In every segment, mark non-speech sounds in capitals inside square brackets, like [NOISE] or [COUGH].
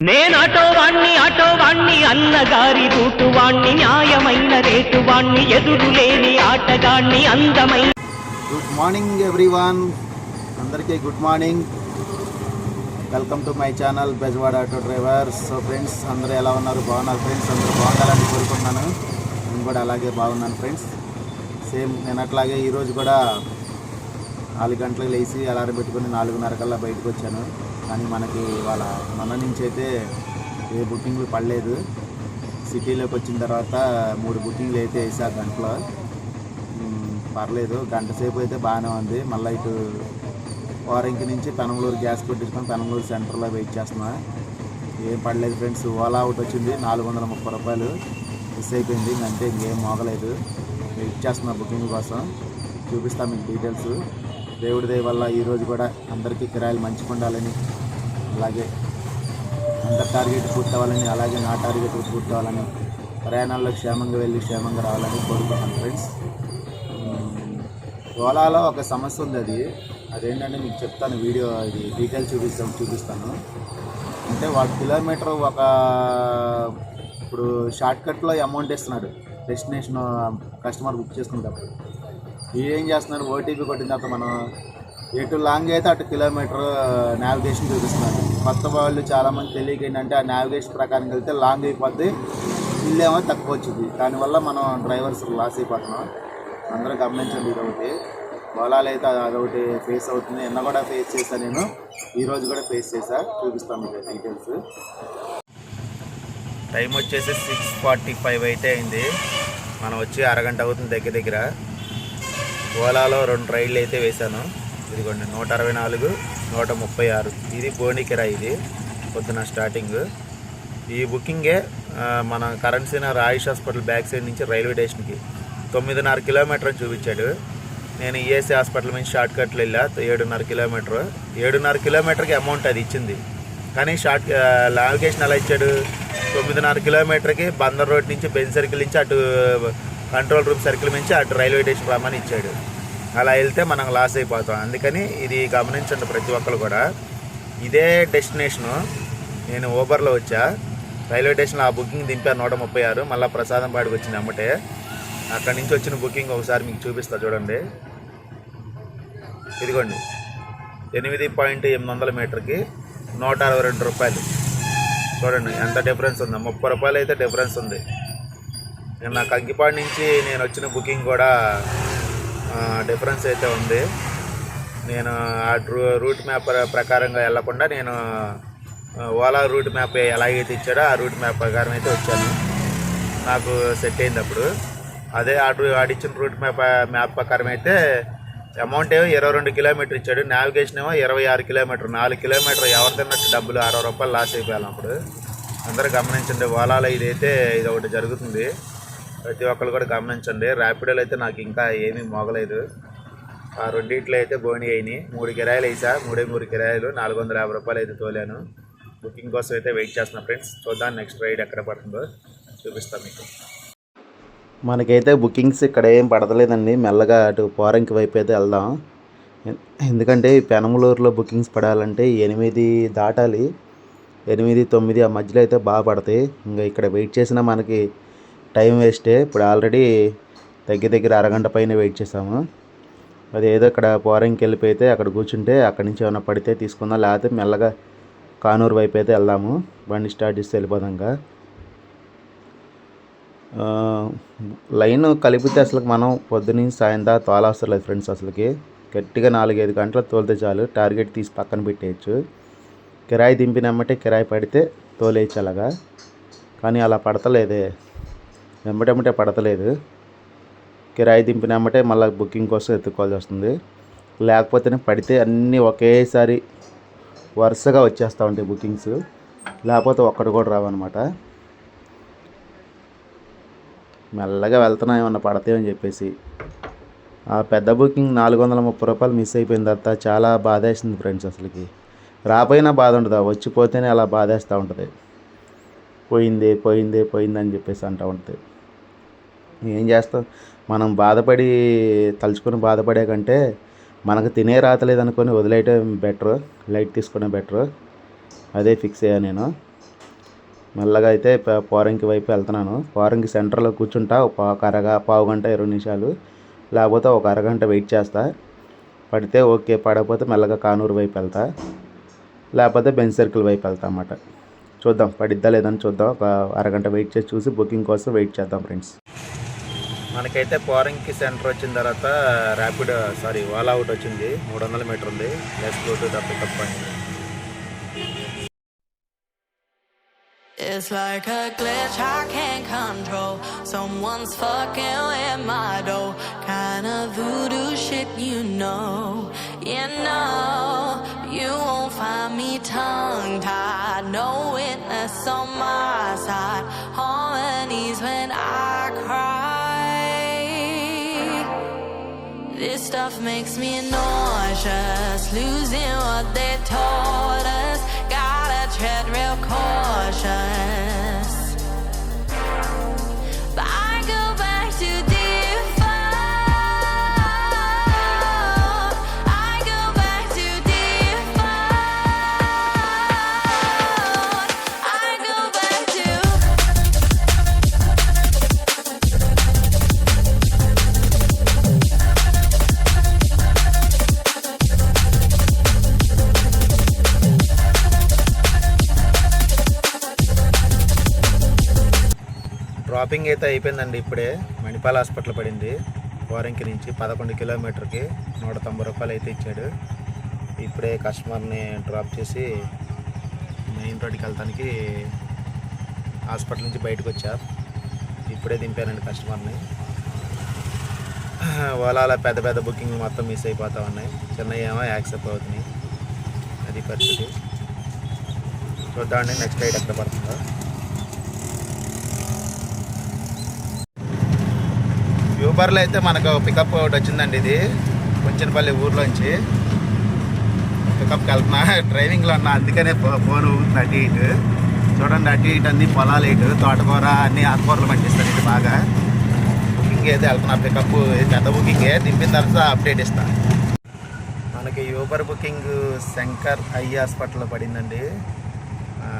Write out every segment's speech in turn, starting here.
నేను ఆటోవాణ్ణి అన్నగారి రూటువాణ్ణి న్యాయమైన రేటువాణ్ణి ఎదురు లేని ఆటగాణ్ణి అందమైన గుడ్ మార్నింగ్ ఎవ్రీవన్ అందరికీ good morning welcome to my channel Bezawada auto drivers so friends అందరూ ఎలా ఉన్నారు? బాగున్నారు ఫ్రెండ్స్ అందరూ బాగుండాలని కోరుకుంటున్నాను. నేను కూడా అలాగే బాగున్నాను ఫ్రెండ్స్ సేమ్ నేను అట్లాగే ఈరోజు కూడా నాలుగు గంటలకు లేచి అలారం పెట్టుకుని నాలుగున్నర కల్లా బయటకు వచ్చాను. కానీ మనకి వాళ్ళ మన నుంచి అయితే ఏ బుకింగ్లు పడలేదు. సిటీలోకి వచ్చిన తర్వాత మూడు బుకింగ్లు అయితే వేసా గంటలో. పర్లేదు గంట సేపు అయితే బాగానే ఉంది. మళ్ళీ ఇటు వారంకి నుంచి పెనంలూరు గ్యాస్ పెట్టించుకొని పెనంలూరు సెంటర్లో వెయిట్ చేస్తున్నా. ఏం పడలేదు ఫ్రెండ్స్ ఓలా అవుట్ వచ్చింది నాలుగు వందల ముప్పై రూపాయలు మిస్ అయిపోయింది. అంటే ఇంకేం మోగలేదు. వెయిట్ చేస్తున్నా బుకింగ్ కోసం. చూపిస్తాను మీకు డీటెయిల్స్. దేవుడి దయ వల్ల ఈరోజు కూడా అందరికీ కిరాయిలు మంచిగా ఉండాలని అలాగే అందరి టార్గెట్ పూర్తవ్వాలని అలాగే నా టార్గెట్ పూర్తవ్వాలని ప్రయాణాల్లో క్షేమంగా వెళ్ళి క్షేమంగా రావాలని కోరుకుంటున్నాను ఫ్రెండ్స్. ఓలాలో ఒక సమస్య ఉంది అది. అదేంటంటే మీకు చెప్తాను వీడియో ఇది డీటెయిల్స్ చూపిస్తాను చూపిస్తాను. అంటే వాడు కిలోమీటర్ ఒక ఇప్పుడు షార్ట్కట్లో అమౌంట్ ఇస్తున్నాడు డెస్టినేషన్ కస్టమర్ బుక్ చేసుకునేటప్పుడు. ఏం చేస్తున్నాడు ఓటీపీ కొట్టిన తర్వాత మనం ఎటు లాంగ్ అయితే అటు కిలోమీటర్ నావిగేషన్ చూపిస్తున్నారు. కొత్త వాళ్ళు చాలామంది తెలియక ఏంటంటే ఆ నావిగేషన్ ప్రకారం వెళ్తే లాంగ్ అయిపోద్ది ఇల్లేమో తక్కువ వచ్చింది దానివల్ల మనం డ్రైవర్స్ లాస్ అయిపోతున్నాం. అందరూ గమనించండి ఇది ఒకటి పొలాలు అయితే అదొకటి ఫేస్ అవుతుంది. నిన్న కూడా ఫేస్ చేశాను నేను. ఈరోజు కూడా ఫేస్ చేశా. చూపిస్తాను మీకు డీటెయిల్స్. టైం వచ్చేసి సిక్స్ ఫార్టీ ఫైవ్ అయితే అయింది. మనం వచ్చి అరగంట అవుతుంది దగ్గర దగ్గర. ఓలాలో రెండు రైళ్ళు అయితే వేశాను. ఇదిగోండి నూట అరవై నాలుగు నూట ముప్పై ఆరు. ఇది బోని ఇది పొద్దున స్టార్టింగ్. ఈ బుకింగే మన currency Nagar Ayush hospital back side నుంచి రైల్వే స్టేషన్కి. తొమ్మిదిన్నర కిలోమీటర్ అని చూపించాడు. నేను ఏసీ హాస్పిటల్ నుంచి షార్ట్ కట్లు వెళ్ళా ఏడున్నర కిలోమీటర్. ఏడున్నర కిలోమీటర్కి అమౌంట్ అది ఇచ్చింది. కానీ షార్ట్ నావిగేషన్ ఎలా ఇచ్చాడు? తొమ్మిదిన్నర కిలోమీటర్కి బందర్ రోడ్ నుంచి బెంజ్ సర్కిల్ నుంచి అటు కంట్రోల్ రూమ్ సర్కిల్ నుంచి అటు రైల్వే స్టేషన్ రమ్మని ఇచ్చాడు. అలా వెళ్తే మనం లాస్ అయిపోతాం. అందుకని ఇది గమనించండి ప్రతి ఒక్కరు కూడా. ఇదే డెస్టినేషను నేను ఊబర్లో వచ్చా. రైల్వే స్టేషన్లో ఆ బుకింగ్ దింపాను నూట ముప్పై ఆరు. మళ్ళీ ప్రసాదం పాడికి వచ్చింది అమ్మటే. అక్కడి నుంచి వచ్చిన బుకింగ్ ఒకసారి మీకు చూపిస్తా చూడండి. ఇదిగోండి. ఎనిమిది పాయింట్ ఎనిమిది వందల మీటర్కి నూట అరవై రెండు రూపాయలు. చూడండి ఎంత డిఫరెన్స్ ఉంది. ముప్పై రూపాయలు అయితే డిఫరెన్స్ ఉంది. నిన్న కంకిపాడు నుంచి నేను వచ్చిన బుకింగ్ కూడా డిఫరెన్స్ అయితే ఉంది. నేను ఆ రూ- రూట్ మ్యాప్ ప్రకారంగా వెళ్ళకుండా నేను ఓలా రూట్ మ్యాప్ ఎలాగైతే ఇచ్చాడో ఆ రూట్ మ్యాప్ ప్రకారం అయితే వచ్చాను. నాకు సెట్ అయింది అప్పుడు. అదే ఆడు ఆడిచ్చిన రూట్ మ్యాప్ మ్యాప్ ప్రకారం అయితే అమౌంట్ ఏమో ఇరవై రెండు కిలోమీటర్ ఇచ్చాడు. నావిగేషన్ ఏమో ఇరవై ఆరు కిలోమీటర్. నాలుగు కిలోమీటర్ ఎవరు తిన్నట్టు డబ్బులు అరవై రూపాయలు లాస్ అయిపోయాను అప్పుడు. అందరూ గమనించండి ఓలాలో ఇదైతే ఇది ఒకటి జరుగుతుంది. ప్రతి ఒక్కరు కూడా గమనించండి. ర్యాపిడోలు అయితే నాకు ఇంకా ఏమీ మోగలేదు. ఆ రెండిట్లో అయితే బోని అయినాయి. మూడు కిరాయిలు వేసా. మూడే మూడు కిరాయిలు. నాలుగు వందల యాభై రూపాయలు అయితే తోలాను. బుకింగ్ కోసం అయితే వెయిట్ చేస్తున్నా ఫ్రెండ్స్ చూద్దాం నెక్స్ట్ రైడ్ ఎక్కడ పడుతుందో. చూపిస్తాను మీకు. మనకైతే బుకింగ్స్ ఇక్కడ ఏం పడతలేదండి. మెల్లగా అటు పోరంకి వైపు అయితే వెళ్దాం. ఎందుకంటే పెనమలూరులో బుకింగ్స్ పడాలంటే ఎనిమిది దాటాలి. ఎనిమిది తొమ్మిది ఆ మధ్యలో అయితే బాగా పడతాయి. ఇంకా ఇక్కడ వెయిట్ చేసినా మనకి టైం వేస్టే. ఇప్పుడు ఆల్రెడీ దగ్గర దగ్గర అరగంట పైన వెయిట్ చేసాము అది ఏదో ఇక్కడ పోరంకి వెళ్ళిపోయితే అక్కడ కూర్చుంటే అక్కడి నుంచి ఏమైనా పడితే తీసుకుందాం లేకపోతే మెల్లగా కానూరు వైపు అయితే వెళ్దాము. బండి స్టార్ట్ చేస్తే వెళ్ళిపోదాం లైన్ కలిపితే అసలు మనం పొద్దున్న సాయంత్రం తోలవసరం లేదు ఫ్రెండ్స్ అసలుకి. గట్టిగా నాలుగైదు గంటలు తోలితే చాలు. టార్గెట్ తీసి పక్కన పెట్టేయచ్చు. కిరాయి దింపినమ్మంటే కిరాయి పడితే తోలేయచ్చు అలాగా. కానీ అలా పడతలేదే. వెంబటెంబటే పడతలేదు. కిరాయి దింపినమ్మటే మళ్ళీ బుకింగ్ కోసం ఎత్తుకోవాల్సి వస్తుంది. లేకపోతేనే పడితే అన్నీ ఒకేసారి వరుసగా వచ్చేస్తూ ఉంటాయి బుకింగ్స్. లేకపోతే ఒక్కటి కూడా రావన్నమాట. మెల్లగా వెళ్తున్నా ఏమన్నా పడతాయని చెప్పేసి. ఆ పెద్ద బుకింగ్ నాలుగు వందల ముప్పై రూపాయలు మిస్ అయిపోయిన తర్వాత చాలా బాధేసింది ఫ్రెండ్స్ అసలుకి. రాపోయినా బాధ ఉండదు. వచ్చిపోతేనే అలా బాధేస్తూ ఉంటుంది. పోయింది పోయింది పోయింది అని చెప్పేసి అంటూ ఉంటుంది. ఏం చేస్తాం మనం బాధపడి తలుచుకొని బాధపడే కంటే మనకు తినే రాతలేదు అనుకొని వదిలేయటం బెటర్ లైట్ తీసుకోవడం బెటర్. అదే ఫిక్స్ అయ్యా నేను. మెల్లగా అయితే పోరంకి వైపు వెళ్తున్నాను. పోరంకి సెంటర్లో కూర్చుంటా ఒక అరగా పావు గంట ఇరవై నిమిషాలు. లేకపోతే ఒక అరగంట వెయిట్ చేస్తా. పడితే ఓకే పడకపోతే మెల్లగా కానూరు వైపు వెళ్తా. లేకపోతే బెంచ్ సర్కిల్ వైపు వెళ్తా అన్నమాట. చూద్దాం పడిద్దా లేదని చూద్దాం. ఒక అరగంట వెయిట్ చేసి చూసి బుకింగ్ కోసం వెయిట్ చేద్దాం ఫ్రెండ్స్. మనకైతే పోరంకి సెంటర్ వచ్చిన తర్వాత ర్యాపిడ్ సారీ వాల్ అవుట్ వచ్చింది మూడు వందల మీటర్ ఉంది let's go to the pickup point It's like a glitch I can't control. Someone's fucking with my dough. of voodoo shit, you know. You know, you won't find me tongue tied. No witness on my side. Harmonies when I cry. This stuff makes me nauseous, losing what they taught us. Gotta tread real cautious. Dropping అయితే అయిపోయిందండి ఇప్పుడే. Manipal hospital పడింది. వారంకి నుంచి పదకొండు కిలోమీటర్కి నూట తొంభై రూపాయలు అయితే ఇచ్చాడు. ఇప్పుడే కస్టమర్ని డ్రాప్ చేసి మెయిన్ రోడ్కి వెళ్తానికి హాస్పిటల్ నుంచి బయటకు వచ్చా. ఇప్పుడే దింపానండి కస్టమర్ని. ఓలాల పెద్ద పెద్ద బుకింగ్ మొత్తం మిస్ అయిపోతూ ఉన్నాయి. చిన్నవి ఏమో యాక్సెప్ట్ అవుతున్నాయి. అది పరిస్థితి. చూద్దామండి నెక్స్ట్ రైడ్ ఎక్కడ పడుతుందో. యూబర్లో అయితే మనకు పికప్ ఒకటి వచ్చిందండి ఇది. కొంచెంపల్లి ఊర్లోంచి. పికప్కి వెళ్తున్నా. [LAUGHS] డ్రైవింగ్లో ఉన్నా. అందుకనే ఫోన్ ఊగుతుంది అటు ఇటు. చూడండి అటు ఇటు అన్ని పొలాలు ఇటు తోటకూర అన్ని ఆకుకూరలు పండిస్తారు ఇటు బాగా. బుకింగ్ అయితే వెళ్తున్నా. పికప్ పెద్ద బుకింగే దింపిన తర్వాత అప్డేట్ ఇస్తాను మనకి యూబర్ బుకింగ్ శంకర్ ఐ హాస్పిటల్లో పడిందండి. ఆ,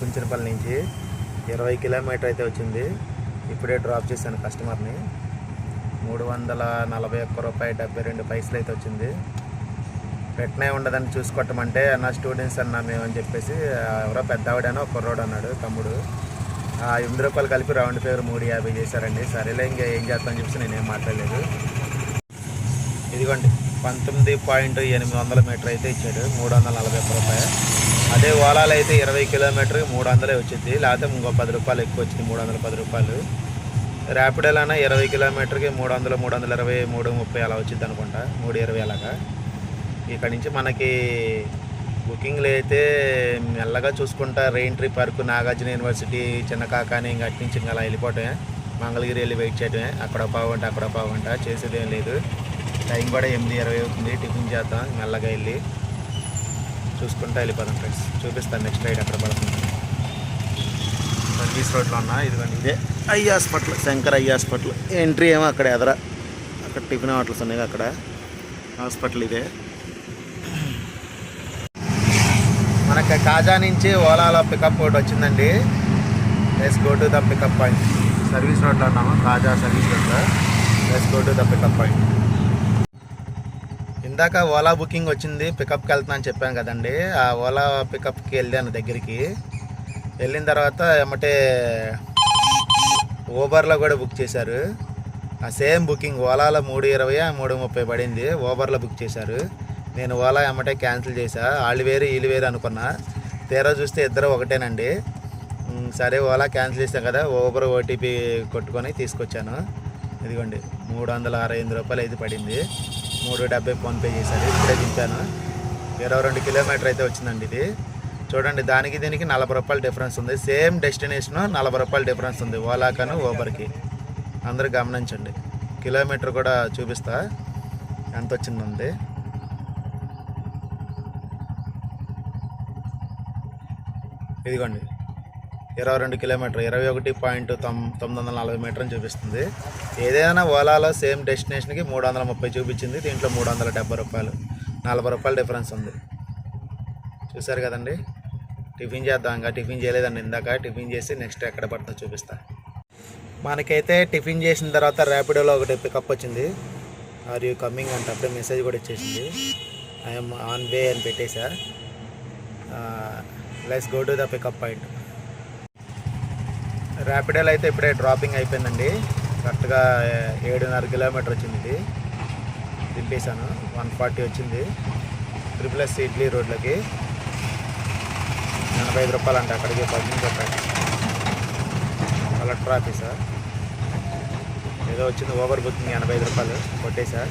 కుంచెనపల్లి నుంచి. ఇరవై కిలోమీటర్ అయితే వచ్చింది. ఇప్పుడే డ్రాప్ చేశాను కస్టమర్ని మూడు వందల నలభై ఒక్క రూపాయి డెబ్బై రెండు పైసలు అయితే వచ్చింది. పెట్టనే ఉండదని చూసుకోవటమంటే అన్న స్టూడెంట్స్ అన్నా మేము అని చెప్పేసి ఎవరో పెద్ద ఆవిడనో కుర్రోడు అన్నాడు తమ్ముడు. ఆ ఎనిమిది రూపాయలు కలిపి రౌండ్ ఫిగర్ మూడు యాభై చేశారండి. సరేలే ఇంకా ఏం చేస్తామని చెప్పేసి నేనేం మాట్లాడలేదు. ఇదిగోండి పంతొమ్మిది పాయింట్ ఎనిమిది వందల మీటర్ అయితే ఇచ్చాడు మూడు వందల నలభై ఒక్క రూపాయి. అదే ఓలాలు అయితే ఇరవై కిలోమీటర్ మూడు వందలే వచ్చింది లేకపోతే ఇంకో పది రూపాయలు ఎక్కువ వచ్చింది మూడు వందల పది రూపాయలు. ర్యాపిడోలోనా ఇరవై కిలోమీటర్కి మూడు వందలు మూడు వందల ఇరవై మూడు ముప్పై అలా వచ్చింది అనుకుంటా. మూడు ఇరవై అలాగా. ఇక్కడ నుంచి మనకి బుకింగ్లు అయితే మెల్లగా చూసుకుంటా rain tree park Nagarjuna university చిన్న కాకాని ఇంకా అటు నుంచి ఇంకా అలా వెళ్ళిపోవటమే. మంగళగిరి వెళ్ళి వెయిట్ చేయడమే అక్కడ పావంట అక్కడ పావంట చేసేదేం చేసేది లేదు. టైం కూడా ఎనిమిది ఇరవై అవుతుంది. టిఫిన్ చేద్దాం. మెల్లగా వెళ్ళి చూసుకుంటా వెళ్ళిపోదాం ఫ్రెండ్స్. చూపిస్తాను నెక్స్ట్ రైడ్ అక్కడ పడుతుంది. బీచ్ రోడ్లో ఉన్నా ఇదిగోండి ఇదే. Eye hospital Shankar eye hospital. Entry ఏమో అక్కడ ఎదర. అక్కడ టిఫిన్ హోటల్స్ ఉన్నాయి అక్కడ. హాస్పిటల్ ఇదే. మనకి కాజా నుంచి ఓలాలో పికప్ ఒకటి వచ్చిందండి. Let's go to the pickup point service రోడ్లో ఉన్నాము కాజా సర్వీస్ రోడ్లో let's go to the pickup point ఇందాక ఓలా బుకింగ్ వచ్చింది పికప్కి వెళ్తున్నా అని చెప్పాను కదండి. ఆ ఓలా పికప్కి వెళ్ళాను దగ్గరికి. వెళ్ళిన తర్వాత ఏమంటే ఊబర్లో కూడా బుక్ చేశారు. ఆ సేమ్ బుకింగ్ ఓలాలో మూడు ఇరవై మూడు ముప్పై పడింది. ఊబర్లో బుక్ చేశారు. నేను ఓలా ఏమంటే క్యాన్సిల్ చేశా. వాళ్ళు వేరు వీళ్ళు వేరు అనుకున్నా. తీరా చూస్తే ఇద్దరు ఒకటేనండి. సరే ఓలా క్యాన్సిల్ చేసాం కదా. ఊబర్ ఓటీపీ కొట్టుకొని తీసుకొచ్చాను. ఇదిగోండి మూడు వందల అరవై ఎనిమిది రూపాయలు అయితే పడింది. మూడు డెబ్బై ఫోన్పే చేశారు. ఇప్పుడే దింపాను. ఇరవై రెండు కిలోమీటర్ అయితే వచ్చిందండి ఇది. చూడండి దానికి దీనికి నలభై రూపాయలు డిఫరెన్స్ ఉంది. సేమ్ డెస్టినేషన్ నలభై రూపాయలు డిఫరెన్స్ ఉంది. ఓలాకను ఓబర్కి అందరూ గమనించండి. కిలోమీటర్ కూడా చూపిస్తా. ఎంత వచ్చిందండి ఇదిగోండి. ఇరవై రెండు కిలోమీటర్ ఇరవై ఒకటి పాయింట్ తొమ్ తొమ్మిది వందల నలభై మీటర్ అని చూపిస్తుంది. ఏదైనా ఓలాలో సేమ్ డెస్టినేషన్కి మూడు వందల ముప్పై చూపించింది. దీంట్లో మూడు వందల డెబ్బై రూపాయలు. నలభై రూపాయల డిఫరెన్స్ ఉంది. చూసారు కదండి? టిఫిన్ చేద్దాం ఇంకా టిఫిన్ చేయలేదండి ఇందాక టిఫిన్ చేసి నెక్స్ట్ ఎక్కడ పడుతుందో చూపిస్తా. మనకైతే టిఫిన్ చేసిన తర్వాత ర్యాపిడోలో ఒకటి పికప్ వచ్చింది. ఆర్ యూ కమ్మింగ్ అంటే అప్పుడే మెసేజ్ కూడా ఇచ్చేసింది. ఐఎమ్ ఆన్ వే అని పెట్టేశా. Let's go to the pickup point ర్యాపిడోలో అయితే ఇప్పుడే డ్రాపింగ్ అయిపోయిందండి. కరెక్ట్గా ఏడున్నర కిలోమీటర్ వచ్చింది ఇది. దింపేశాను. వన్ ఫార్టీ వచ్చింది. ట్రిపుల్ ఎస్ ఇడ్లీ రోడ్లకి. ఎనభై ఐదు రూపాయలు అంటే అక్కడికి పద్దెనిమిది చెప్పండి కలెక్టర్ ఆఫీసా ఏదో వచ్చింది ఓవర్ బుకింగ్ ఎనభై ఐదు రూపాయలు కొట్టేశా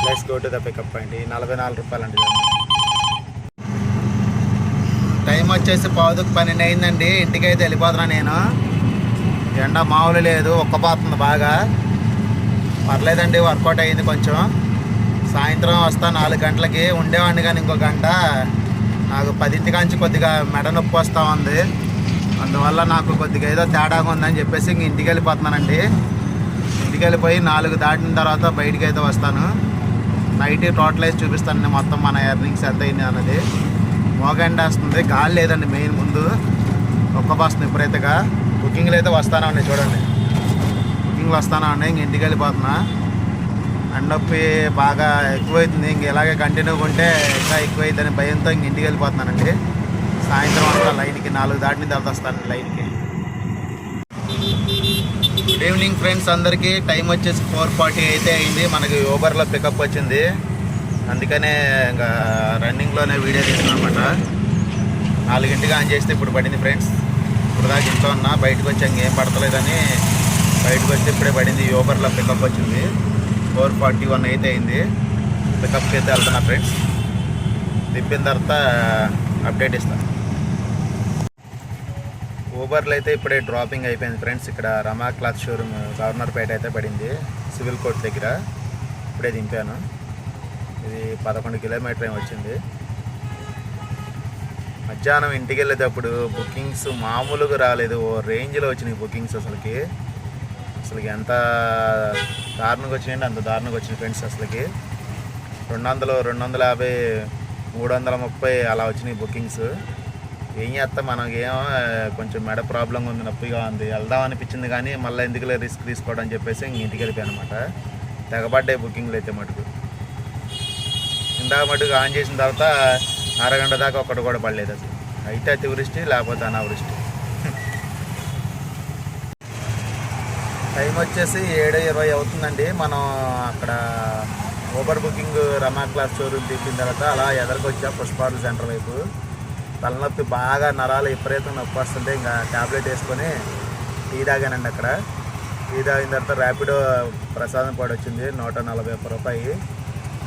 plus go to the pickup point నలభై నాలుగు రూపాయలు అండి టైం వచ్చేసి పావుకు పన్నెండు అయిందండి. ఇంటికి అయితే వెళ్ళిపోతున్నా నేను. ఎండ మామూలు లేదు ఒక్కపోతుంది బాగా. పర్లేదండి వర్కౌట్ అయింది కొంచెం. సాయంత్రం వస్తా నాలుగు గంటలకి. ఉండేవాడిని కానీ ఇంకో గంట. నాకు పదింటి కాంచి కొద్దిగా మెడ నొప్పి వస్తూ ఉంది. అందువల్ల నాకు కొద్దిగా ఏదో తేడాగా ఉందని చెప్పేసి ఇంక ఇంటికి వెళ్ళిపోతున్నానండి. ఇంటికి వెళ్ళిపోయి నాలుగు దాటిన తర్వాత బయటికి అయితే వస్తాను. నైట్ టోటలైజ్ చూపిస్తాను నేను మొత్తం మన ఎర్నింగ్స్ ఎంత అయింది అన్నది. మోగండి వస్తుంది గాలి లేదండి మెయిన్ ముందు. ఒక్క వస్తుంది ఇప్పుడైతేగా. బుకింగ్లు అయితే వస్తానే ఉన్నాయి చూడండి. బుకింగ్లు వస్తానే ఉన్నాయి ఇంక ఇంటికి వెళ్ళిపోతున్నా. అండొప్పి బాగా ఎక్కువైతుంది. ఇంక ఇలాగే కంటిన్యూగా ఉంటే ఇంకా ఎక్కువైందని భయంతో ఇంక ఇంటికి వెళ్ళిపోతున్నానండి. సాయంత్రం అంతా లైన్కి నాలుగు దాటిన తర్వాత వస్తాను లైన్కి. గుడ్ ఈవినింగ్ ఫ్రెండ్స్ అందరికీ టైం వచ్చేసి ఫోర్ ఫార్టీ అయితే అయింది. మనకి ఊబర్లో పికప్ వచ్చింది. అందుకనే ఇంకా రన్నింగ్లోనే వీడియో తీస్తున్నాను అనమాట నాలుగింటికి ఆన్ చేస్తే ఇప్పుడు పడింది ఫ్రెండ్స్ ఇప్పుడు దాకా ఇంట్లో ఉన్నా బయటకు వచ్చి ఇంకేం పడతలేదని బయటకు వస్తే ఇప్పుడే పడింది ఊబర్లో పికప్ వచ్చింది. ఫోర్ ఫార్టీ వన్ అయితే అయింది. పికప్కి అయితే వెళ్తున్నా ఫ్రెండ్స్. తిప్పిన తర్వాత uh, అప్డేట్ ఇస్తాను ఊబర్లో అయితే ఇప్పుడే డ్రాపింగ్ అయిపోయింది ఫ్రెండ్స్. ఇక్కడ రమా క్లాత్ షోరూమ్ గవర్నర్పేట అయితే పడింది. సివిల్ కోర్ట్ దగ్గర. ఇప్పుడే దింపాను. ఇది పదకొండు కిలోమీటర్ ఏమి వచ్చింది. మధ్యాహ్నం ఇంటికి వెళ్ళేటప్పుడు బుకింగ్స్ మామూలుగా రాలేదు. ఓ రేంజ్లో వచ్చినాయి బుకింగ్స్ అసలుకి. అసలుకి ఎంత దారుణంగా వచ్చినాయండి అంత దారుణంగా వచ్చినాయి ఫ్రెండ్స్ అసలుకి. రెండు వందలు రెండు వందల యాభై మూడు వందల ముప్పై అలా వచ్చినాయి బుకింగ్స్ ఏం చేస్తాం మనకి ఏమో కొంచెం మెడ ప్రాబ్లం ఉంది నొప్పిగా ఉంది. వెళ్దాం అనిపించింది కానీ మళ్ళీ ఎందుకులే రిస్క్ తీసుకోవడం అని చెప్పేసి ఇంక ఇంటికి వెళ్ళిపోయాను అనమాట తెగబడ్డాయి బుకింగ్లు అయితే మటుకు. ఇందాక మటుకు ఆన్ చేసిన తర్వాత అరగంట దాకా ఒక్కటి కూడా పడలేదు అసలు. అయితే అతివృష్టి లేకపోతే అనావృష్టి. టైం వచ్చేసి ఏడు ఇరవై అవుతుందండి. మనం అక్కడ Uber booking Rama class showroom తీసిన తర్వాత అలా ఎదరికొచ్చా పుష్పాలు సెంటర్ వైపు. తలనొప్పి బాగా నరాలు విపరీతం నొప్పి వస్తుంటే ఇంకా ట్యాబ్లెట్ వేసుకొని టీ తాగానండి అక్కడ. టీ తాగిన తర్వాత ర్యాపిడో ప్రసాదం పాడు వచ్చింది. నూట నలభై ఒక్క రూపాయి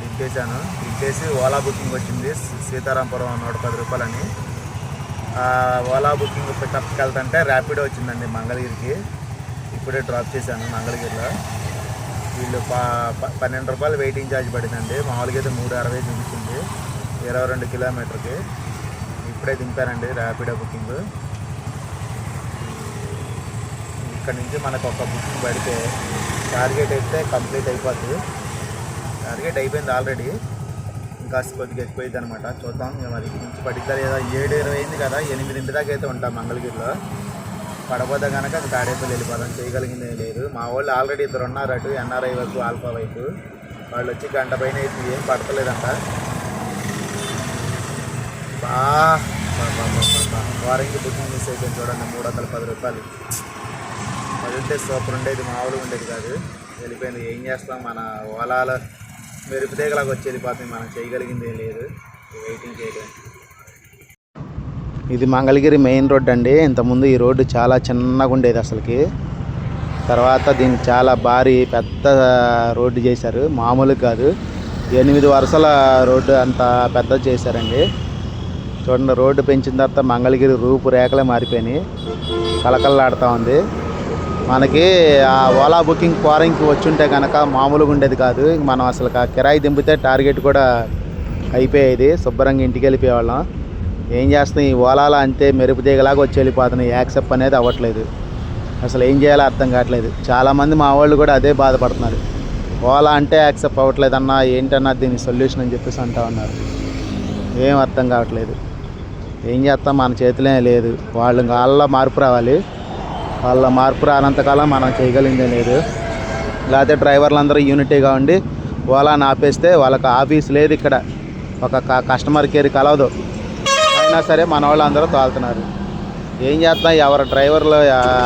దింపేశాను. దింపేసి ఓలా బుకింగ్ వచ్చింది. సీతారాంపురం నూట పది రూపాయలని. ఓలా బుకింగ్ పికప్కి వెళ్తుంటే ర్యాపిడో వచ్చిందండి మంగళగిరికి. ఇప్పుడే డ్రాప్ చేశాను మంగళగిరిలో. వీళ్ళు ప ప- పన్నెండు రూపాయలు వెయిటింగ్ ఛార్జ్ పడిందండి. మామూలుగా అయితే మూడు అరవై చూపించింది ఇరవై రెండు కిలోమీటర్కి. ఇప్పుడే దింపారండి ర్యాపిడో బుకింగ్ ఇక్కడ నుంచి మనకు ఒక బుకింగ్ పడితే టార్గెట్ అయితే కంప్లీట్ అయిపోతుంది టార్గెట్ అయిపోయింది ఆల్రెడీ ఇంకా కొద్దిగా ఎక్కువైంది అనమాట చూద్దాం మరి ఇక్కడ నుంచి పడిద్దా లేదా? ఏడు ఇరవై అయింది కదా ఎనిమిదింటి దాకా అయితే ఉంటాం మంగళగిరిలో. పడబోతే కనుక తాడేపల్లి వెళ్ళిపోదాం. చేయగలిగింది లేదు. మా వాళ్ళు ఆల్రెడీ ఇద్దరు ఉన్నారు అటు ఎన్ఆర్ఐ వైపు ఆల్ఫా వైపు. వాళ్ళు వచ్చి గంట పైన అయితే ఏం పడతలేదంట. బా వారంకి బుకింగ్ మిస్ అయిపోయింది చూడండి మూడు వందల పది రూపాయలు. అది ఉంటే సూపర్ ఉండేది మామూలుగా ఉండేది కాదు. వెళ్ళిపోయింది. ఏం చేస్తాం? మన ఓలాల మెరుపు తీగలాగా వచ్చి వెళ్ళిపోతుంది మనం చేయగలిగింది ఏం లేదు. వెయిటింగ్ చేయడం ఇది మంగళగిరి మెయిన్ రోడ్ అండి. ఇంతకుముందు ఈ రోడ్డు చాలా చిన్నగా ఉండేది అసలుకి. తర్వాత దీన్ని చాలా భారీ పెద్ద రోడ్డు చేశారు. మామూలుగా కాదు. ఎనిమిది వరుసల రోడ్డు అంత పెద్ద చేశారండి. చూడండి రోడ్డు పెంచిన తర్వాత మంగళగిరి రూపు రేఖలే మారిపోయినాయి. కలకల్లాడుతూ ఉంది. మనకి ఆ ఓలా బుకింగ్ ఫారెన్కి వచ్చుంటే కనుక మామూలుగా ఉండేది కాదు. మనం అసలు కిరాయి దింపితే టార్గెట్ కూడా అయిపోయేది. శుభ్రంగా ఇంటికి వెళ్ళిపోయేవాళ్ళం. ఏం చేస్తున్నాయి ఈ ఓలాల అంతే మెరుపు తీగలాగా వచ్చి వెళ్ళిపోతున్నాయి. యాక్సెప్ట్ అనేది అవ్వట్లేదు. అసలు ఏం చేయాలో అర్థం కావట్లేదు. చాలామంది మా వాళ్ళు కూడా అదే బాధపడుతున్నారు. ఓలా అంటే యాక్సెప్ట్ అవ్వట్లేదు అన్న ఏంటన్నా దీని సొల్యూషన్ అని చెప్పేసి అంటా ఉన్నారు. ఏం అర్థం కావట్లేదు. ఏం చేస్తాం? మన చేతిలో లేదు. వాళ్ళు వాళ్ళ మార్పు రావాలి. వాళ్ళ మార్పు రానంతకాలం మనం చేయగలిగిందే లేదు. లేకపోతే డ్రైవర్లు అందరూ యూనిటీగా ఉండి ఓలాని ఆపేస్తే వాళ్ళకి ఆఫీస్ లేదు ఇక్కడ. ఒక క- కస్టమర్ కేర్ కలవదు. అయినా సరే మన వాళ్ళు అందరూ తోలుతున్నారు. ఏం చేస్తాం ఎవరి డ్రైవర్లు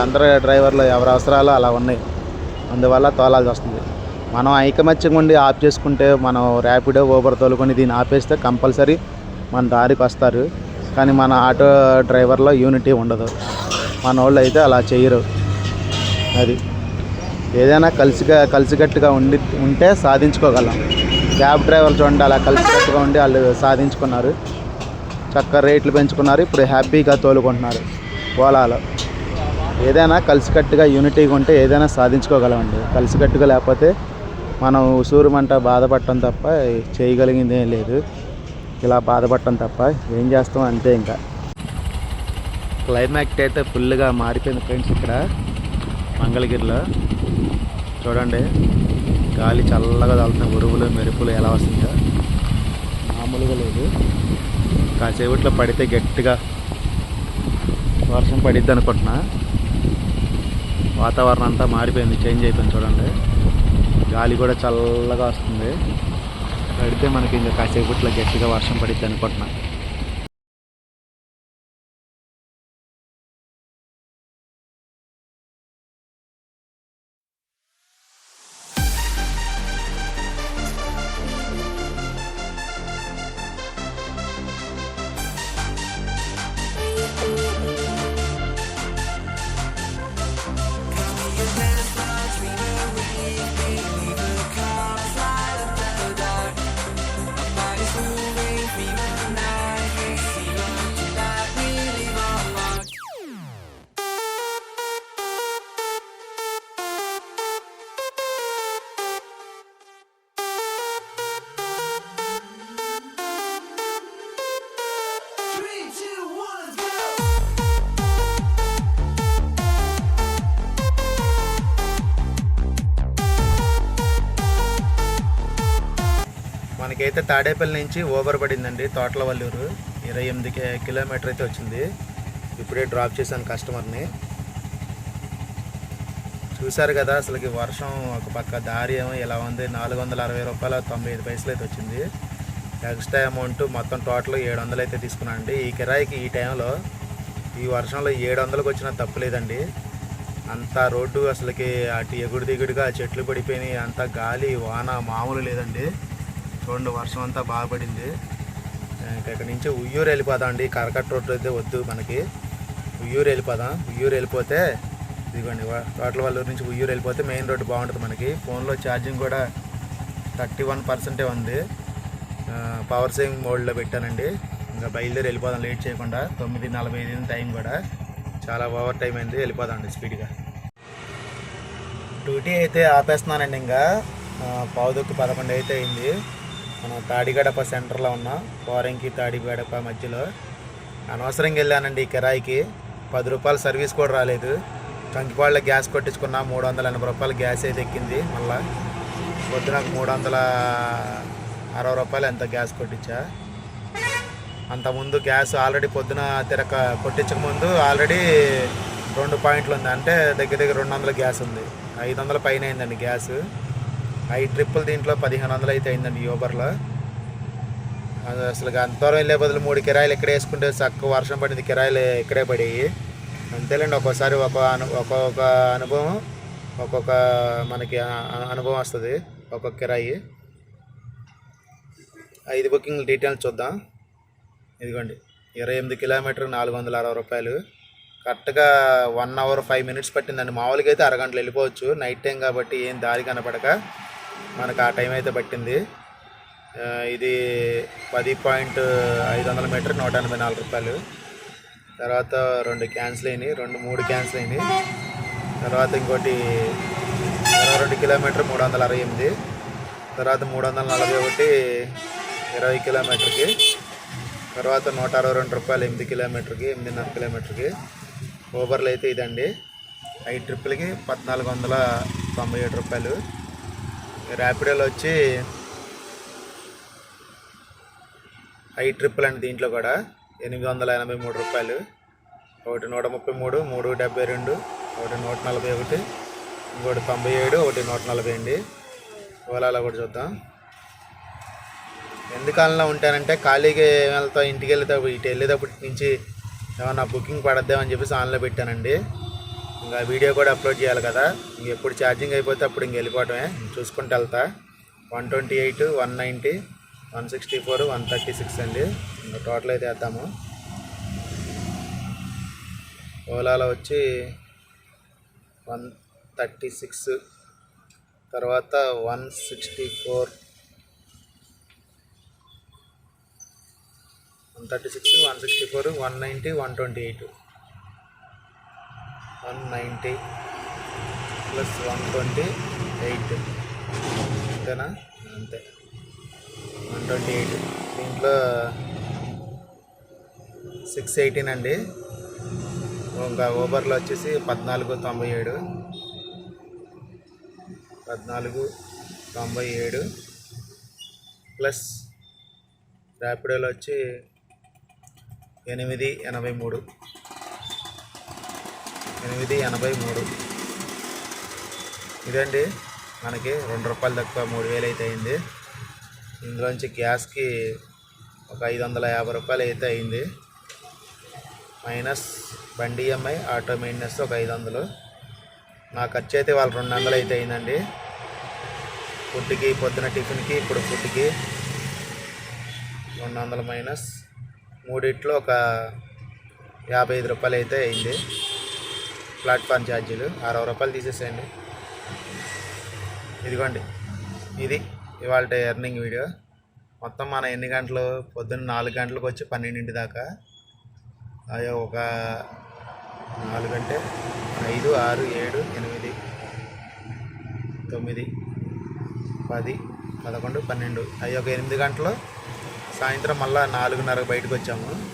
అందరు డ్రైవర్లు ఎవరి అవసరాలు అలా ఉన్నాయి. అందువల్ల తోలాల్సి వస్తుంది. మనం ఐకమత్యంగా ఉండి ఆఫ్ చేసుకుంటే మనం ర్యాపిడో ఊబర్ తోలుకొని దీన్ని ఆపేస్తే కంపల్సరీ మన దారికి వస్తారు. కానీ మన ఆటో డ్రైవర్లో యూనిటీ ఉండదు. మన వాళ్ళు అయితే అలా చేయరు. అది. ఏదైనా కలిసిగా కలిసికట్టుగా ఉండి ఉంటే సాధించుకోగలం. క్యాబ్ డ్రైవర్ చూడండి అలా కలిసికట్టుగా ఉండి వాళ్ళు సాధించుకున్నారు. చక్కగా రేట్లు పెంచుకున్నారు ఇప్పుడు హ్యాపీగా తోలుకుంటున్నారు. ఓలాలో ఏదైనా కలిసికట్టుగా యూనిటీగా ఉంటే ఏదైనా సాధించుకోగలమండి. కలిసికట్టుగా లేకపోతే మనం ఉసూరుమంట బాధపడటం తప్ప చేయగలిగింది ఏం లేదు. ఇలా బాధపడటం తప్ప ఏం చేస్తాం అంతే ఇంకా. క్లైమాక్ట్ అయితే ఫుల్గా మారిపోయింది ఫ్రెండ్స్ ఇక్కడ. మంగళగిరిలో. చూడండి. గాలి చల్లగా తగులుతున్న ఉరువులు మెరుపులు ఎలా వస్తుందో మామూలుగా లేదు. కాసేపట్లో పడితే గట్టిగా వర్షం పడిద్ది అనుకుంటున్నా. వాతావరణం అంతా మారిపోయింది చేంజ్ అయిపోయింది చూడండి. గాలి కూడా చల్లగా వస్తుంది. పడితే మనకి ఇంకా కాసేపట్లో గట్టిగా వర్షం పడిద్ది అనుకుంటున్నా. మనకైతే తాడేపల్లి నుంచి ఓవర్ పడిందండి తోటల వల్లూరు ఇరవై ఎనిమిది కిలోమీటర్ అయితే వచ్చింది. ఇప్పుడే డ్రాప్ చేశాను కస్టమర్ని. చూశారు కదా అసలుకి వర్షం ఒక పక్క దారి ఏమో ఇలా ఉంది. నాలుగు వందల అరవై రూపాయల తొంభై ఐదు పైసలు అయితే వచ్చింది. ఎక్స్ట్రా అమౌంట్ మొత్తం టోటల్ ఏడు వందలు అయితే తీసుకున్నానండి ఈ కిరాయికి ఈ టైంలో ఈ వర్షంలో ఏడు వందలకు వచ్చినా తప్పులేదండి. అంత రోడ్డు అసలుకి అటు ఎగుడు దిగుడుగా చెట్లు పడిపోయినాయి. అంత గాలి వాన మామూలు లేదండి. చూడండి వర్షం అంతా బాగా పడింది. ఇంకా ఇక్కడ నుంచి ఉయ్యూరు వెళ్ళిపోదాం అండి. కరకట్ట రోడ్డు అయితే వద్దు మనకి. ఉయ్యూరు వెళ్ళిపోదాం. ఉయ్యూరు వెళ్ళిపోతే ఇదిగోండి వా- వాళ్ళ నుంచి ఉయ్యూరు వెళ్ళిపోతే మెయిన్ రోడ్డు బాగుంటుంది మనకి. ఫోన్లో ఛార్జింగ్ కూడా థర్టీ వన్ పర్సెంటే ఉంది. పవర్ సేవింగ్ మోడ్లో పెట్టానండి. ఇంకా బయలుదేరి వెళ్ళిపోదాం లేట్ చేయకుండా. తొమ్మిది నలభై ఐదు టైం కూడా. చాలా ఓవర్ టైం అయింది. వెళ్ళిపోదాం అండి స్పీడ్గా. డ్యూటీ అయితే ఆపేస్తున్నానండి ఇంకా. పావుదొక్కు పదకొండు అయితే అయింది. మనం తాడిగడప సెంటర్లో ఉన్నాం కోరంకి తాడిగడప మధ్యలో. అనవసరంగా వెళ్ళానండి ఈ కిరాయికి. పది రూపాయలు సర్వీస్ కూడా రాలేదు. కంకిపాళ్ళ గ్యాస్ కొట్టించుకున్నా మూడు వందల ఎనభై రూపాయలు గ్యాస్ అయితే ఎక్కింది మళ్ళా. పొద్దున మూడు వందల అరవై రూపాయలు ఎంత గ్యాస్ కొట్టించా. అంతకుముందు గ్యాస్ ఆల్రెడీ పొద్దున తిరక కొట్టించకముందు ఆల్రెడీ రెండు పాయింట్లు ఉంది. అంటే దగ్గర దగ్గర రెండు వందల గ్యాస్ ఉంది. ఐదు వందల పైన అయిందండి గ్యాస్. ఐదు ట్రిప్పులు దీంట్లో పదిహేను వందలు అయితే అయిందండి యూబర్లో అది అసలు అంత దూరం వెళ్ళే బదులు మూడు కిరాయిలు ఇక్కడే వేసుకుంటే చక్క వర్షం పడింది కిరాయిలు ఇక్కడే పడేవి అంతేలేండి ఒక్కోసారి ఒక అను ఒక్కొక్క అనుభవం ఒక్కొక్క మనకి అనుభవం వస్తుంది ఒక్కొక్క కిరాయి. ఐదు బుకింగ్ డీటెయిల్స్ చూద్దాం. ఇదిగోండి ఇరవై ఎనిమిది కిలోమీటర్ నాలుగు వందల అరవై రూపాయలు. కరెక్ట్గా వన్ అవర్ ఫైవ్ మినిట్స్ పట్టిందండి. మామూలుగా అయితే అరగంటలు వెళ్ళిపోవచ్చు. నైట్ టైం కాబట్టి ఏం దారి కనపడక. మనకు ఆ టైం అయితే పట్టింది. ఇది పది పాయింట్ ఐదు వందల మీటర్ నూట ఎనభై నాలుగు రూపాయలు. తర్వాత రెండు క్యాన్సిల్ అయినాయి రెండు మూడు క్యాన్సిల్ అయినాయి. తర్వాత ఇంకోటి ఇరవై రెండు కిలోమీటర్ మూడు వందల అరవై ఎనిమిది. తర్వాత మూడు వందల నలభై ఒకటి ఇరవై కిలోమీటర్కి. తర్వాత నూట అరవై రెండు రూపాయలు ఎనిమిది కిలోమీటర్కి ఎనిమిదిన్నర కిలోమీటర్కి. ఊబర్లు అయితే ఇదండి. ఐదు ట్రిప్పులకి పద్నాలుగు వందల తొంభై ఏడు రూపాయలు. ర్యాపిడోలో వచ్చి ఐదు ట్రిప్పులు అండి దీంట్లో కూడా ఎనిమిది వందల ఎనభై మూడు రూపాయలు. ఒకటి నూట ముప్పై మూడు మూడు డెబ్బై రెండు ఒకటి నూట నలభై ఒకటి ఇంకోటి తొంభై ఏడు ఒకటి నూట నలభై అండి ఓలాలో కూడా చూద్దాం. ఎందుకాలంలో ఉంటానంటే ఖాళీగా వెళ్తా వెళ్తాం ఇంటికి వెళ్ళేటప్పుడు ఇటు వెళ్ళేటప్పటి నుంచి ఏమన్నా బుకింగ్ పడద్దామని చెప్పేసి ఆన్లో పెట్టానండి. ఇంకా వీడియో కూడా అప్లోడ్ చేయాలి కదా. ఇంక ఎప్పుడు ఛార్జింగ్ అయిపోతే అప్పుడు ఇంక వెళ్ళిపోవటమే. చూసుకుంటూ వెళ్తా. One twenty eight one ninety one sixty four one thirty six అండి. ఇంకా టోటల్ అయితే వేద్దాము. ఓలాలో వచ్చి వన్ థర్టీ సిక్స్ తర్వాత one sixty four one thirty six one sixty four one ninety one twenty eight. One ninety plus one twenty eight అంతేనా అంతే. One twenty eight దీంట్లో సిక్స్ ఎయిటీన్ అండి. ఇంకా ఊబర్లో వచ్చేసి పద్నాలుగు తొంభై ఏడు. పద్నాలుగు తొంభై ఏడు. ప్లస్ ర్యాపిడోలో వచ్చి ఎనిమిది ఎనభై మూడు. ఎనిమిది ఎనభై మూడు. ఇదండి మనకి రెండు రూపాయలు తక్కువ మూడు వేలు అయితే అయింది. ఇందులోంచి గ్యాస్కి ఒక ఐదు వందల యాభై రూపాయలు అయితే అయింది. మైనస్ బండి ఈఎంఐ ఆటో మెయింటెనెన్స్ ఒక ఐదు వందలు. నా ఖర్చు అయితే వాళ్ళు రెండు వందలు అయితే అయిందండి. ఫుడ్కి పొద్దున టిఫిన్కి ఇప్పుడు ఫుడ్కి రెండు వందల మైనస్ మూడిట్లో ఒక యాభై ఐదు రూపాయలు అయితే అయింది. ప్లాట్ఫామ్ ఛార్జీలు. అరవై రూపాయలు తీసేసేయండి. ఇదిగోండి. ఇది ఇవాళ ఎర్నింగ్ వీడియో. మొత్తం మన ఎన్ని గంటలు? పొద్దున్న నాలుగు గంటలకు వచ్చి పన్నెండింటి దాకా. అదే ఒక నాలుగు అంటే ఐదు ఆరు ఏడు ఎనిమిది తొమ్మిది పది పదకొండు పన్నెండు. అవి ఒక ఎనిమిది గంటలు. సాయంత్రం మళ్ళీ నాలుగున్నరకు బయటకు వచ్చాము.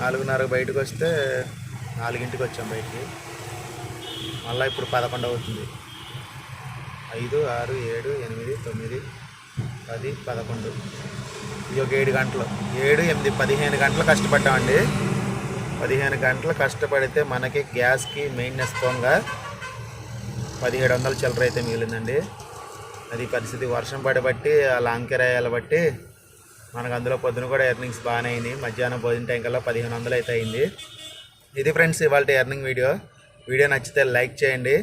నాలుగున్నరకు బయటకు వస్తే నాలుగింటికి వచ్చాం బయటికి. మళ్ళీ ఇప్పుడు పదకొండు అవుతుంది. ఐదు ఆరు ఏడు ఎనిమిది తొమ్మిది పది పదకొండు. ఇది ఒక ఏడు గంటలు. ఏడు ఎనిమిది పదిహేను గంటలు కష్టపడ్డామండి. పదిహేను గంటలు కష్టపడితే మనకి గ్యాస్కి మెయింటెనెన్స్ పోగా పదిహేడు వందల చిల్లర అయితే మిగిలిందండి. అది పరిస్థితి వర్షం పడబట్టి ఆ లాంగ్ కిరాయాలు బట్టి మనకు అందులో పొద్దున కూడా ఎర్నింగ్స్ బాగానే అయింది మధ్యాహ్నం భోజన టైం కల్లా పదిహేను వందలు అయితే అయింది. ఇది ఫ్రెండ్స్ ఇవాళ ఎర్నింగ్ వీడియో వీడియో నచ్చితే లైక్ చేయండి.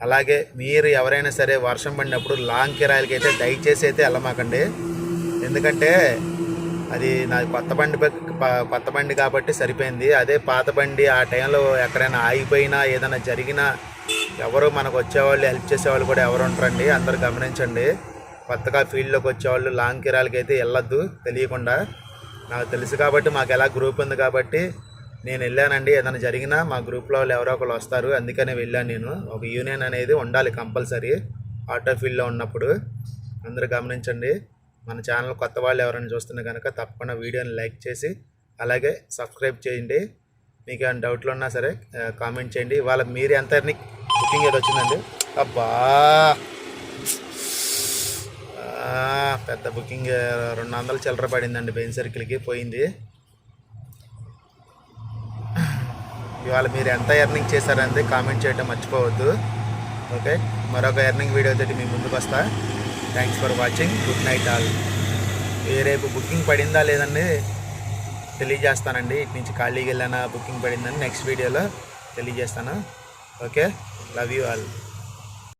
అలాగే మీరు ఎవరైనా సరే వర్షం పడినప్పుడు లాంగ్ కిరాయిలకి అయితే దయచేసి అయితే వెళ్ళమాకండి. ఎందుకంటే అది నాది కొత్త బండి కొత్త బండి కాబట్టి సరిపోయింది. అదే పాత బండి ఆ టైంలో ఎక్కడైనా ఆగిపోయినా ఏదైనా జరిగినా ఎవరు మనకు వచ్చేవాళ్ళు హెల్ప్ చేసేవాళ్ళు కూడా ఎవరు ఉంటారండి అందరు గమనించండి. కొత్తగా ఫీల్డ్లోకి వచ్చేవాళ్ళు లాంగ్ కిరాయిలకి అయితే వెళ్ళొద్దు తెలియకుండా. నాకు తెలుసు కాబట్టి మాకు ఎలా గ్రూప్ ఉంది కాబట్టి నేను వెళ్ళానండి ఏదైనా జరిగినా మా గ్రూప్లో వాళ్ళు ఎవరో ఒకరు వస్తారు అందుకనే వెళ్ళాను నేను. ఒక యూనియన్ అనేది ఉండాలి కంపల్సరీ ఆటో ఫీల్డ్లో ఉన్నప్పుడు. అందరూ గమనించండి మన ఛానల్ కొత్త వాళ్ళు ఎవరైనా చూస్తున్నా కనుక తప్పకుండా వీడియోని లైక్ చేసి అలాగే సబ్స్క్రైబ్ చేయండి. మీకు ఏమైనా డౌట్లు ఉన్నా సరే కామెంట్ చేయండి. ఇవాళ మీరు ఎంత బుకింగ్ ఏదో వచ్చిందండి. అబ్బా! పెద్ద బుకింగ్ రెండు వందల చిల్లర పడిందండి బెయిన్ సర్కిల్కి పోయింది. ఇవాళ మీరు ఎంత ఎర్నింగ్ చేశారనేది కామెంట్ చేయడం మర్చిపోవద్దు. ఓకే మరొక ఎర్నింగ్ వీడియో తోటి మీ ముందుకు వస్తా. Thanks for watching good night all ఏ రేపు బుకింగ్ పడిందా లేదండి తెలియజేస్తానండి. ఇటు నుంచి ఖాళీకి వెళ్ళానా బుకింగ్ పడిందని నెక్స్ట్ వీడియోలో తెలియజేస్తాను. Okay love you all